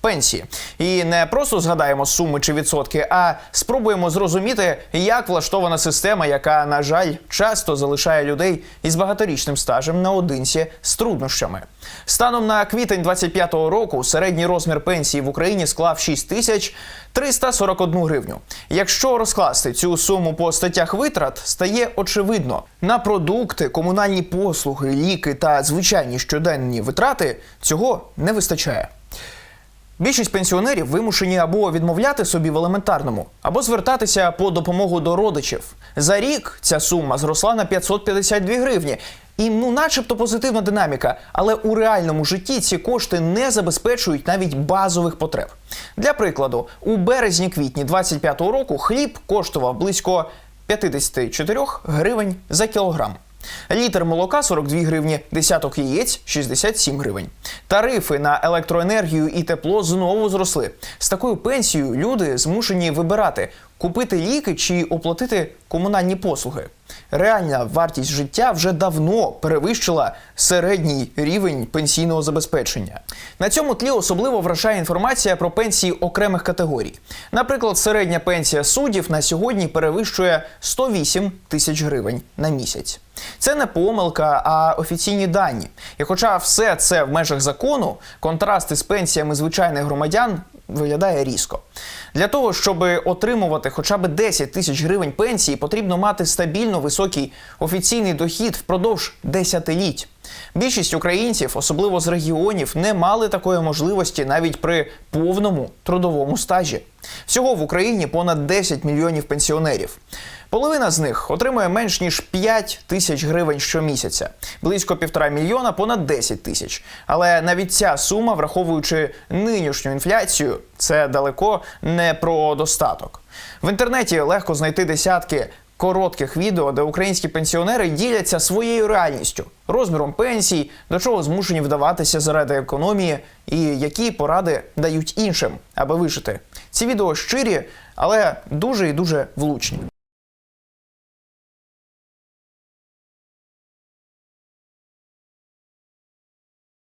пенсії. І не просто згадаємо суми чи відсотки, а спробуємо зрозуміти, як влаштована система, яка, на жаль, часто залишає людей із багаторічним стажем наодинці з труднощами. Станом на квітень 25-го року середній розмір пенсії в Україні склав 6 тисяч 341 гривню. Якщо розкласти цю суму по статтях витрат, стає очевидно, на продукти, комунальні послуги, ліки та звичайні щоденні витрати цього не вистачає. Більшість пенсіонерів вимушені або відмовляти собі в елементарному, або звертатися по допомогу до родичів. За рік ця сума зросла на 552 гривні. І ну, начебто позитивна динаміка, але у реальному житті ці кошти не забезпечують навіть базових потреб. Для прикладу, у березні-квітні 25-го року хліб коштував близько 54 гривень за кілограм. Літр молока 42 гривні, десяток яєць 67 гривень. Тарифи на електроенергію і тепло знову зросли. З такою пенсією люди змушені вибирати купити ліки чи оплатити комунальні послуги. Реальна вартість життя вже давно перевищила середній рівень пенсійного забезпечення. На цьому тлі особливо вражає інформація про пенсії окремих категорій. Наприклад, середня пенсія суддів на сьогодні перевищує 108 тисяч гривень на місяць. Це не помилка, а офіційні дані. І хоча все це в межах закону, контрасти з пенсіями звичайних громадян виглядає різко. Для того, щоб отримувати хоча б 10 тисяч гривень пенсії, потрібно мати стабільно високий офіційний дохід впродовж десятиліть. Більшість українців, особливо з регіонів, не мали такої можливості навіть при повному трудовому стажі. Всього в Україні понад 10 мільйонів пенсіонерів. Половина з них отримує менш ніж 5 тисяч гривень щомісяця, близько півтора мільйона понад 10 тисяч. Але навіть ця сума, враховуючи нинішню інфляцію, це далеко не про достаток. В інтернеті легко знайти десятки коротких відео, де українські пенсіонери діляться своєю реальністю, розміром пенсій, до чого змушені вдаватися заради економії, і які поради дають іншим, аби вижити. Ці відео щирі, але дуже і дуже влучні.